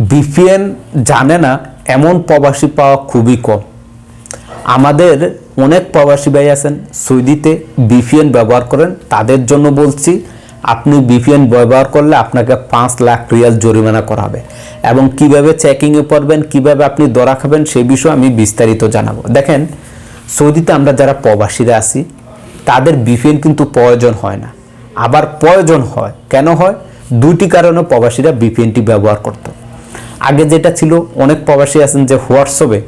বিপিএন জানে না, এমন প্রবাসী পাওয়া খুবই কম। আমাদের অনেক প্রবাসী ভাই আছেন, সৌদিতে বিপিএন ব্যবহার করেন, তাদের জন্য বলছি, আপনি বিপিএন ব্যবহার করলে আপনাকে পাঁচ লাখ রিয়াল জরিমানা করা হবে। এবং কীভাবে চেকিংয়ে পড়বেন, কীভাবে আপনি দরা খাবেন সেই বিষয়ে আমি বিস্তারিত জানাব। দেখেন, সৌদিতে আমরা যারা প্রবাসীরা আছি, তাদের বিপিএন কিন্তু প্রয়োজন হয় না। আবার প্রয়োজন হয়। কেন হয়? দুটি কারণে প্রবাসীরা বিপিএনটি ব্যবহার করত। আগে যেটা ছিল, অনেক প্রবাসী আছেন যে হোয়াটসঅ্যাপে,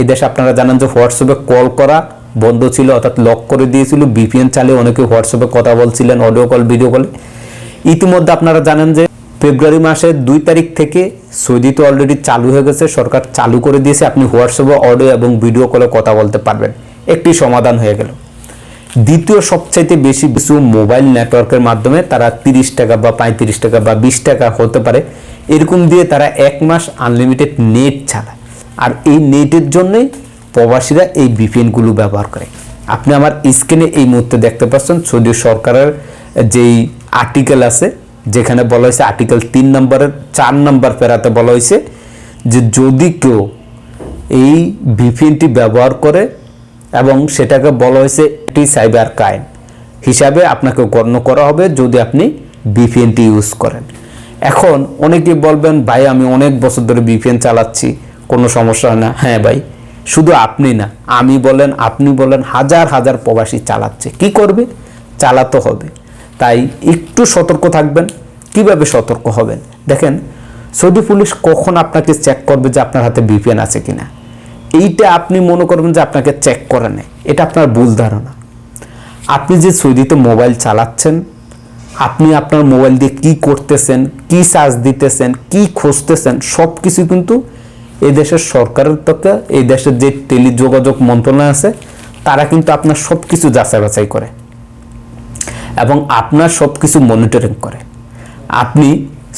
এই দেশে আপনারা জানেন যে হোয়াটসঅ্যাপে কল করা বন্ধ ছিল, অর্থাৎ লক করে দিয়েছিল বিপিএন চালিয়ে অনেকে হোয়াটসঅ্যাপে কথা বলছিলেন, অডিও কল, ভিডিও কলে। ইতিমধ্যে আপনারা জানেন যে ফেব্রুয়ারি মাসের দুই তারিখ থেকে সৌদিতে অলরেডি চালু হয়ে গেছে, সরকার চালু করে দিয়েছে, আপনি হোয়াটসঅ্যাপে অডিও এবং ভিডিও কলে কথা বলতে পারবেন। একটি সমাধান হয়ে গেল। দ্বিতীয় সবচাইতে বেশি কিছু মোবাইল নেটওয়ার্কের মাধ্যমে তারা তিরিশ টাকা বা পঁয়ত্রিশ টাকা বা বিশ টাকা হতে পারে। এরকম দিয়ে তারা এক মাস আনলিমিটেড নেট চালায়। আর এই নেটের জন্যই প্রবাসীরা এই বিপিএনগুলো ব্যবহার করে। আপনি আমার স্ক্রিনে এই মুহূর্তে দেখতে পাচ্ছেন সৌদি সরকারের যেই আর্টিকেল আছে, যেখানে বলা হয়েছে আর্টিকেল তিন নম্বরের চার নম্বর পেরাতে বলা হয়েছে যে যদি কেউ এই ভিপিএনটি ব্যবহার করে এবং সেটাকে বলা হয়েছে একটি সাইবার ক্রাইম হিসাবে আপনাকে গণ্য করা হবে যদি আপনি ভিপিএনটি ইউজ করেন। এখন অনেকে বলবেন, ভাই, আমি অনেক বছর ধরে বিপিএন চালাচ্ছি, কোনো সমস্যা হয় না। হ্যাঁ ভাই, শুধু আপনি না, আমি বলেন, আপনি বলেন, হাজার হাজার প্রবাসী চালাচ্ছে। কি করবে? চালাতে হবে। তাই একটু সতর্ক থাকবেন। কীভাবে সতর্ক হবেন? দেখেন, সৌদি পুলিশ কখন আপনাকে চেক করবে যে আপনার হাতে বিপিএন আছে কিনা? এইটা আপনি মনে করবেন যে আপনাকে চেক করে নেয়। এটা আপনার ভুল ধারণা। আপনি যে সৌদিতে মোবাইল চালাচ্ছেন আপনি আপনার মোবাইল দিয়ে কি করতেছেন, কি চার্জ দিতেছেন, কি খুঁজতেছেন সব কিছু কিন্তু এই দেশের সরকারের পক্ষে এই দেশের যে টেলিযোগাযোগ মন্ত্রণালয় আছে, তারা কিন্তু আপনার সব কিছু যাচাই বাছাই করে এবং আপনার সব কিছু মনিটরিং করে। আপনি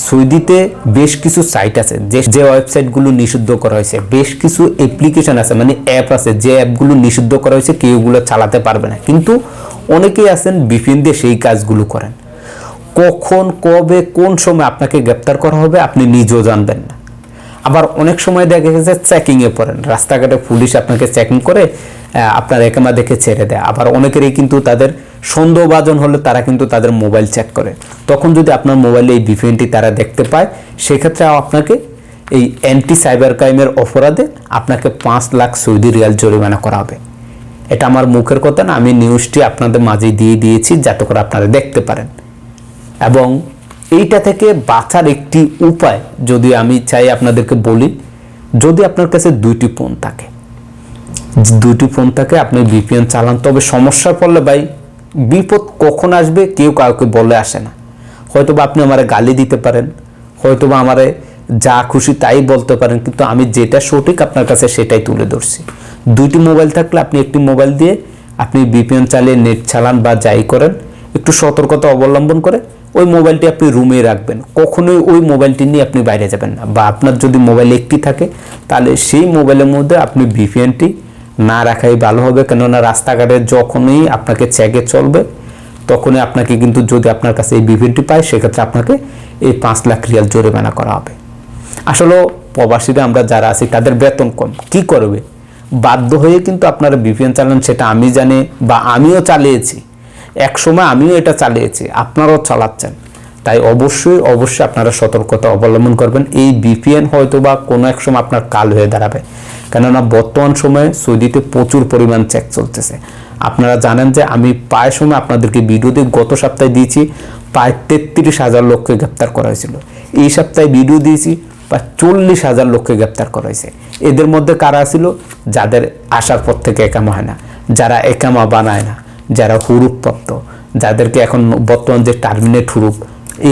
সৌদিতে বেশ কিছু সাইট আছে, যে যে ওয়েবসাইটগুলো নিষিদ্ধ করা হয়েছে, বেশ কিছু অ্যাপ্লিকেশন আছে মানে অ্যাপ আছে, যে অ্যাপগুলো নিষিদ্ধ করা হয়েছে, কেউ এগুলো চালাতে পারবে না। কিন্তু অনেকেই আছেন বিপিন দিয়ে সেই কাজগুলো করেন। কখন, কবে, কোন সময় আপনাকে গ্রেপ্তার করা হবে আপনি নিজেও জানবেন না। আবার অনেক সময় দেখা গেছে চেকিংয়ে পড়েন। রাস্তাঘাটে পুলিশ আপনাকে চেকিং করে আপনার একামা দেখে ছেড়ে দেয়। আবার অনেকেরই কিন্তু তাদের সন্দেহভাজন হলে তারা কিন্তু তাদের মোবাইল চেক করে। তখন যদি আপনার মোবাইলে এই বিপিএনটি তারা দেখতে পায়, সেক্ষেত্রে আপনাকে এই অ্যান্টি সাইবার ক্রাইমের অপরাধে আপনাকে পাঁচ লাখ সৌদি রিয়াল জরিমানা করা হবে। এটা আমার মুখের কথা না, আমি নিউজটি আপনাদের মাঝে দিয়ে দিয়েছি যাতে করে আপনারা দেখতে পারেন। এবং এইটা থেকে বাঁচার একটি উপায় যদি আমি চাই আপনাদেরকে বলি, যদি আপনার কাছে দুইটি ফোন থাকে, দুইটি ফোন থাকে, আপনি বিপিএন চালান, তবে সমস্যা পড়লে ভাই, বিপদ কখন আসবে কেউ কাউকে বলে আসে না। হয়তোবা আপনি আমারে গালি দিতে পারেন, হয়তোবা আমারে যা খুশি তাই বলতে পারেন, কিন্তু আমি যেটা সঠিক আপনার কাছে সেটাই তুলে ধরছি। দুইটি মোবাইল থাকলে আপনি একটি মোবাইল দিয়ে আপনি বিপিএন চালিয়ে নেট চালান বা যাই করেন, একটু সতর্কতা অবলম্বন করে ওই মোবাইলটি আপনি রুমে রাখবেন। কখনোই ওই মোবাইলটি নিয়ে আপনি বাইরে যাবেন না। বা আপনার যদি মোবাইল একটি থাকে, তাহলে সেই মোবাইলের মধ্যে আপনি ভিপিএনটি না রাখাই ভালো হবে। কেননা রাস্তাঘাটে যখনই আপনাকে চেকে চলবে, তখনই আপনাকে কিন্তু যদি আপনার কাছে এই ভিপিএনটি পায়, সেক্ষেত্রে আপনাকে এই পাঁচ লাখ রিয়াল জরিমানা করা হবে। আসলে প্রবাসীরা আমরা যারা আছি, তাদের বেতন কম। কি করবে? বাধ্য হয়ে কিন্তু আপনারা ভিপিএন চালান, সেটা আমি জানি বা আমিও চালিয়েছি। এক সময় আমিও এটা চালিয়েছি, আপনারাও চালাচ্ছেন। তাই অবশ্যই অবশ্যই আপনারা সতর্কতা অবলম্বন করবেন। এই বিপিএন হয়তো বা কোনো এক সময় আপনার কাল হয়ে দাঁড়াবে। কেননা বর্তমান সময়ে সৌদিতে প্রচুর পরিমাণ চেক চলতেছে। আপনারা জানেন যে আমি প্রায় সময় আপনাদেরকে ভিডিওতে গত সপ্তাহে দিয়েছি, প্রায় তেত্রিশ হাজার লোককে গ্রেপ্তার করা হয়েছিল। এই সপ্তাহে ভিডিও দিয়েছি, প্রায় চল্লিশ হাজার লোককে গ্রেপ্তার করা হয়েছে। এদের মধ্যে কারা ছিল? যাদের আসার পর থেকে একামা হয় না। যারা একামা বানায় না। যারা হুরুপ প্রাপ্ত যাদেরকে এখন বর্তমান যে টার্মিনেট হুরুপ,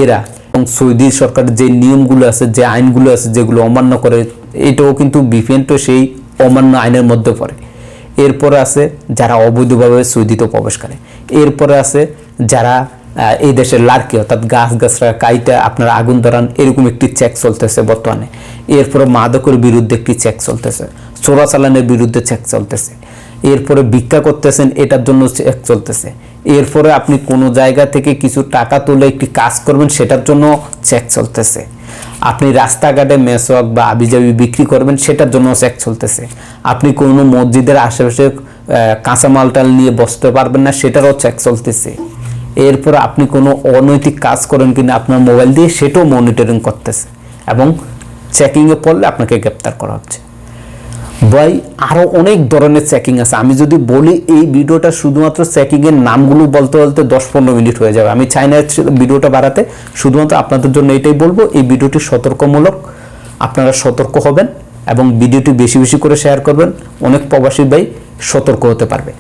এরা এবং সৌদি সরকারের যে নিয়মগুলো আছে, যে আইনগুলো আছে, যেগুলো অমান্য করে, এটাও কিন্তু বিপিএন তো সেই অমান্য আইনের মধ্যে পড়ে। এরপরে আছে যারা অবৈধভাবে সৌদিতে প্রবেশ করে। এরপরে আছে যারা এই দেশের লার্কি, অর্থাৎ গাছ গাছরা কাইটা, আপনার আগুন ধরান, এরকম একটি চেক চলতেছে বর্তমানে। এরপরে মাদকের বিরুদ্ধে একটি চেক চলতেছে, চোরাচালানের বিরুদ্ধে চেক চলতেছে। এরপরে ভিক্ষা করতেছেন এটার জন্য চলতেছে। এরপরে আপনি কোনো জায়গা থেকে কিছু টাকা তুলে একটি কাজ করবেন সেটার জন্য চেক চলতেছে। আপনি রাস্তাঘাটে মেসওয়াক বা আবিজাবি বিক্রি করবেন সেটার জন্য চেক চলতেছে। আপনি কোনো মসজিদের আশেপাশে আহ, কাঁচামাল টাল নিয়ে বসতে পারবেন না সেটারও চেক চলতেছে। এরপর আপনি কোনো অনৈতিক কাজ করেন কিনা আপনার মোবাইল দিয়ে সেটাও মনিটরিং করতেছে। এবং চেকিংয়ে পড়লে আপনাকে গ্রেপ্তার করা হচ্ছে। ভাই আরও অনেক ধরনের চেকিং আছে। আমি যদি বলি, এই ভিডিওটা শুধুমাত্র চেকিংয়ের নামগুলো বলতে বলতে দশ পনেরো মিনিট হয়ে যাবে। আমি চাই না ভিডিওটা বাড়াতে। শুধুমাত্র আপনাদের জন্য এটাই বলব, এই ভিডিওটি সতর্কমূলক। আপনারা সতর্ক হবেন এবং ভিডিওটি বেশি বেশি করে শেয়ার করবেন। অনেক প্রবাসী ভাই সতর্ক হতে পারবে।